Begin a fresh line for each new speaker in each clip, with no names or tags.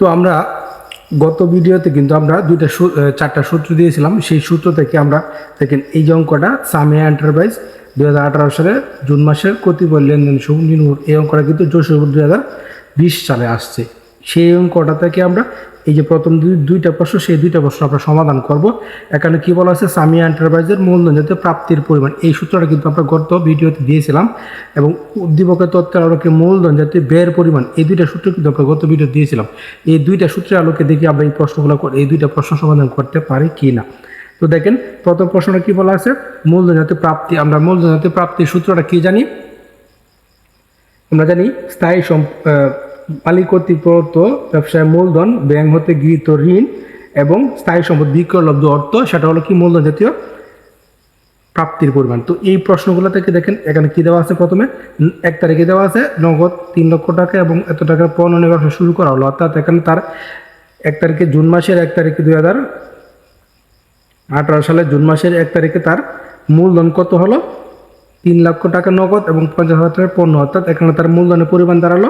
তো আমরা গত ভিডিওতে কিন্তু আমরা দুইটা চারটা সূত্র দিয়েছিলাম। সেই সূত্র থেকে আমরা দেখেন এই যে অঙ্কটা সামিয়া এন্টারপ্রাইজ দু হাজার আঠারো সালে জুন মাসের কতিপয় লেনদেন শুভ এই অঙ্কটা কিন্তু যশোর দু সালে আসছে। সেই অঙ্কটা থেকে আমরা এই যে প্রথম দুই, দুইটা প্রশ্ন, সেই দুইটা প্রশ্ন আমরা সমাধান করব। এখানে কি বলা আছে সামিয়া এন্টারপ্রাইজের মূলধন যাতে প্রাপ্তির পরিমাণ। এই সূত্রটা কিন্তু আমরা গত ভিডিওতে দিয়েছিলাম। এবং উদ্দীপকের তথ্যের আলোকে মূলধন যাতে ব্যয়ের পরিমাণ, এই দুইটা সূত্র কিন্তু আমরা গত ভিডিও দিয়েছিলাম। এই দুইটা সূত্রের আলোকে দেখি আমরা এই প্রশ্নগুলো এই দুইটা প্রশ্ন সমাধান করতে পারি কি না তো দেখেন, প্রথম প্রশ্নটা কি বলা আছে মূলধন যাতে প্রাপ্তি, আমরা মূলধন যাতে প্রাপ্তির সূত্রটা কি জানি? আমরা জানি স্থায়ী মালিক প্রদত্ত ব্যবসায় মূলধন, ব্যাংক হতে গৃহীত ঋণ এবং স্থায়ী সম্পদ বিক্রয়লব্ধ অর্থ, সেটা হলো কি মূলধন জাতীয় প্রাপ্তির পরিমাণ। তো এই প্রশ্নগুলো থেকে দেখেন, এখানে কি দেওয়া আছে প্রথমে? এক তারিখে দেওয়া আছে, নগদ তিন লক্ষ টাকা এবং এত টাকার পণ্য ব্যবসা শুরু করা হলো। অর্থাৎ এখানে তার এক তারিখে জুন মাসের এক তারিখে দুই হাজার আঠারো সালের জুন মাসের এক তারিখে তার মূলধন কত হলো? তিন লক্ষ টাকা নগদ এবং পঞ্চাশ হাজার টাকার পণ্য। অর্থাৎ এখানে তার মূলধনের পরিমাণ দাঁড়াল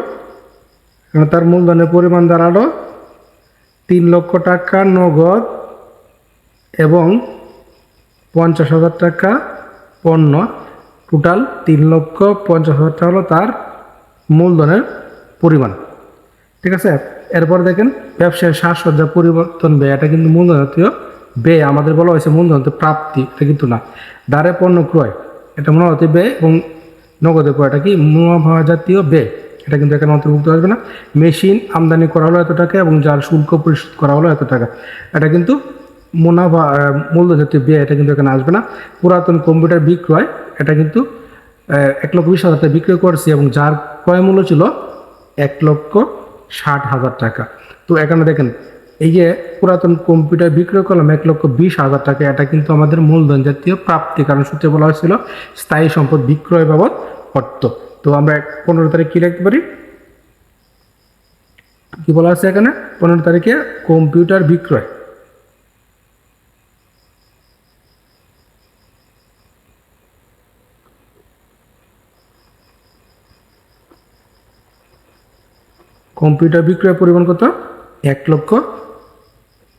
তার মূলধনের পরিমাণ দাঁড়াল তিন লক্ষ টাকা নগদ এবং পঞ্চাশ হাজার টাকা পণ্য। টোটাল তিন লক্ষ পঞ্চাশ হাজার টাকা হলো তার মূলধনের পরিমাণ। ঠিক আছে? এরপর দেখেন ব্যবসায় সাজসজ্জা পরিবর্তন ব্যয়। এটা কিন্তু মূলধন জাতীয় ব্যয়। আমাদের বলা হয়েছে মূলধন প্রাপ্তি। এটা কিন্তু না। দ্বারে পণ্য ক্রয়। এটা মূলধন ব্যয় এবং নগদে ক্রয়। এটা কি মুনাফা জাতীয় ব্যয়? এটা কিন্তু এখানে অন্তর্ভুক্ত আসবে না। মেশিন আমদানি করা হলো এত টাকা এবং যার শুল্ক পরিশোধ করা হলো এত টাকা। এটা কিন্তু মুনাফা মূলধন জাতীয় ব্যয়, এটা কিন্তু এখানে আসবে না। পুরাতন কম্পিউটার বিক্রয়, এটা কিন্তু এক লক্ষ বিশ হাজার টাকা বিক্রয় করছি এবং যার ক্রয় মূল্য ছিল এক লক্ষ ষাট হাজার টাকা। তো এখানে দেখেন, এই যে পুরাতন কম্পিউটার বিক্রয় করলাম এক লক্ষ বিশ হাজার টাকা, এটা কিন্তু আমাদের মূলধন জাতীয় প্রাপ্তি কারণ সূত্রে বলা হয়েছিল স্থায়ী সম্পদ বিক্রয় বাবদ অর্থ। তো আমরা পনেরো তারিখ কী লিখতে পারি। কি বলা আছে এখানে? পনেরো তারিখে কম্পিউটার বিক্রয়। কম্পিউটার বিক্রয় পরিমাণ কত? এক লক্ষ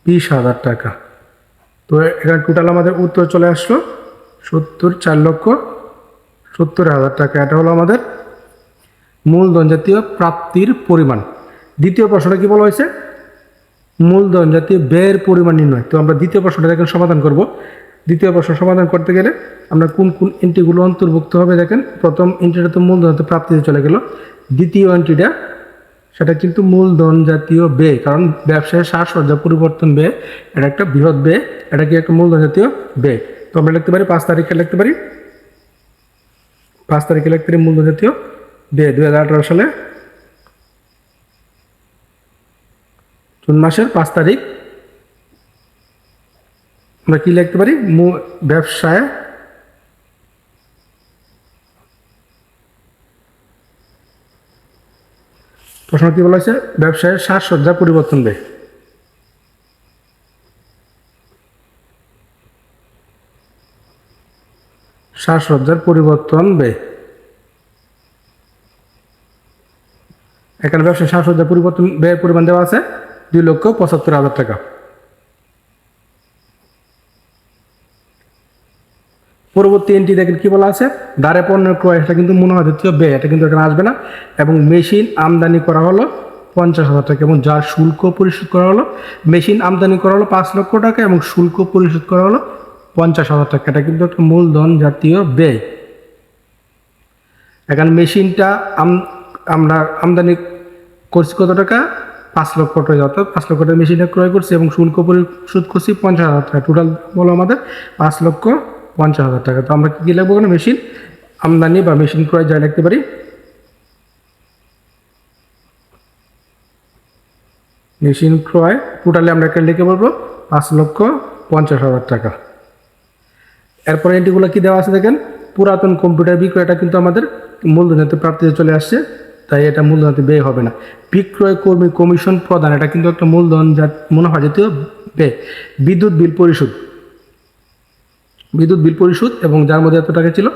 বিশ হাজার টাকা। তো এখানে টোটাল আমাদের উত্তর চলে আসলো। সত্তর চার লক্ষ সত্তর হাজার টাকা। এটা হলো আমাদের মূলধন জাতীয় প্রাপ্তির পরিমাণ। দ্বিতীয় প্রশ্নটা কি বলা হয়েছে? মূলধন জাতীয় ব্যয়ের পরিমাণ নির্ণয়। তো আমরা দ্বিতীয় প্রশ্নটা দেখেন সমাধান করব। দ্বিতীয় প্রশ্ন সমাধান করতে গেলে আমরা কোন কোন এন্ট্রিগুলো অন্তর্ভুক্ত হবে দেখেন। প্রথম এন্ট্রিটা তো মূলধন প্রাপ্তিতে চলে গেল। দ্বিতীয় এন্ট্রিটা সেটা কিন্তু মূলধন জাতীয় ব্যয়, কারণ ব্যবসায় সাজসজ্জা, পরিবর্তন ব্যয়, এটা একটা বৃহৎ ব্যয়, এটা কি একটা মূলধন জাতীয় ব্যয়। তো আমরা লিখতে পারি পাঁচ তারিখে লিখতে পারি পাঁচ তারিখে পারি মূলধন জাতীয় ব্যয় দুই হাজার আঠারো সালে। জুন মাসের পাঁচ তারিখ। আমরা কি লিখতে পারি? মূ- ব্যবসায়। প্রশ্ন কি বলা হয়েছে, ব্যবসায়ের সাজসজ্জা পরিবর্তন ব্যয়। সাজসজ্জার পরিবর্তন ব্যয় এখানে ব্যবসায় সাজসজ্জার পরিবর্তন, ব্যয়ের পরিমাণ দেওয়া আছে দুই লক্ষ পঁচাত্তর হাজার টাকা। পরবর্তী এন্ট্রি দেখেন কি বলা আছে? দাঁড়ে পণ্যের ক্রয়, এটা কিন্তু মনে হয় ব্যয় এটা কিন্তু এখানে আসবে না। এবং মেশিন আমদানি করা হলো পঞ্চাশ হাজার টাকা এবং যার শুল্ক পরিশোধ করা হলো, মেশিন আমদানি করা হলো পাঁচ লক্ষ টাকা এবং শুল্ক পরিশোধ করা হলো পঞ্চাশ হাজার টাকা। এটা কিন্তু একটা মূলধন জাতীয় ব্যয়। এখন মেশিনটা আম- আমরা আমদানি করছি কত টাকা? পাঁচ লক্ষ টাকা। অর্থাৎ পাঁচ লক্ষ টাকা মেশিনটা ক্রয় করছি এবং শুল্ক পরিশোধ করছি পঞ্চাশ হাজার টাকা। টোটাল বলো আমাদের পাঁচ লক্ষ পঞ্চাশ হাজার টাকা। তো আমরা কী লাগবো এখানে মেশিন আমদানি বা মেশিন ক্রয় যা লিখতে পারি। মেশিন ক্রয় টোটালি আমরা একটা লিখে বলব, পাঁচ লক্ষ পঞ্চাশ হাজার টাকা। এরপরে এন্ট্রিগুলো কি দেওয়া আছে দেখেন? পুরাতন কম্পিউটার বিক্রয়টা কিন্তু আমাদের মূলধনাতে প্রাপ্তিতে চলে আসছে, তাই এটা মূলধনাতে ব্যয় হবে না। বিক্রয় কর্মী কমিশন প্রদান, এটা কিন্তু একটা মূলধন যা মুনাফা জাতীয় ব্যয়। বিদ্যুৎ বিল পরিশোধ। বিদ্যুৎ বিল পরিশোধ এবং যার মধ্যে এত টাকা ছিল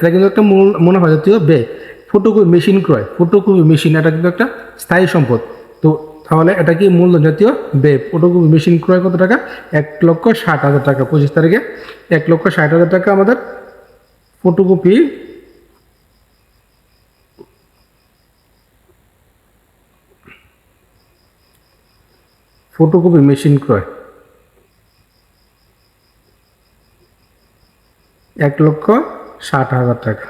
এটা কিন্তু একটা মূল মুনাফা জাতীয় ব্যয়। ফটোকপি মেশিন ক্রয়। ফটোকপি মেশিন, এটা কিন্তু একটা স্থায়ী সম্পদ। তো তাহলে এটা কি মূলধন জাতীয় ব্যয় ফটোকপি মেশিন ক্রয় কত টাকা? এক লক্ষ ষাট হাজার টাকা। পঁচিশ তারিখে এক লক্ষ ষাট হাজার টাকা আমাদের ফটোকপি। ফটোকপি মেশিন ক্রয়। এক লক্ষ ষাট হাজার টাকা।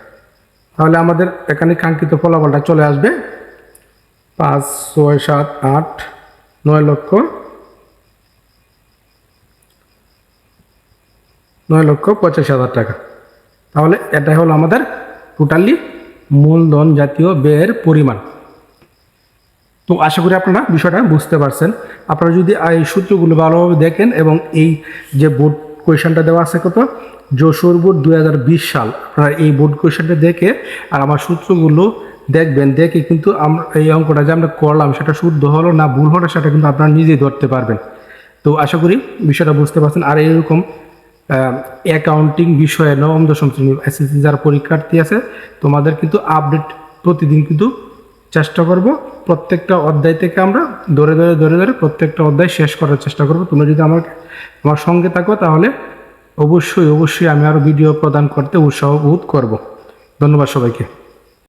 তাহলে আমাদের এখানে কাঙ্ক্ষিত ফলাফলটা চলে আসবে। পাঁচ, ছয়, সাত, আট, নয় লক্ষ নয় লক্ষ পঁচাশি হাজার টাকা। তাহলে এটা হলো আমাদের টোটালি মূলধন জাতীয় ব্যয়ের পরিমাণ। তো আশা করি আপনারা বিষয়টা বুঝতে পারছেন। আপনারা যদি এই সূত্রগুলো ভালোভাবে দেখেন এবং এই যে বোর্ড কোয়েশনটা দেওয়া আছে কত? যশোর বোর্ড দু হাজার বিশ সাল। আপনারা এই বোর্ড কোয়েশনটা দেখে আর আমার সূত্রগুলো দেখবেন, দেখে কিন্তু আমরা এই অঙ্কটা যে আমরা করলাম সেটা শুদ্ধ হলো না ভুল হলো সেটা কিন্তু আপনারা নিজেই ধরতে পারবেন। তো আশা করি বিষয়টা বুঝতে পারছেন। আর এরকম অ্যাকাউন্টিং বিষয়ে নবম, দশম শ্রেণি এসএসসি যারা পরীক্ষার্থী আছে, তোমাদের কিন্তু আপডেট প্রতিদিন কিন্তু চেষ্টা করব। প্রত্যেকটা অধ্যায় থেকে আমরা ধরে ধরে ধরে ধরে প্রত্যেকটা অধ্যায় শেষ করার চেষ্টা করব। তোমরা যদি আমার আমার সঙ্গে থাকো তাহলে অবশ্যই অবশ্যই আমি আরও ভিডিও প্রদান করতে উৎসাহ বোধ করব। ধন্যবাদ সবাইকে।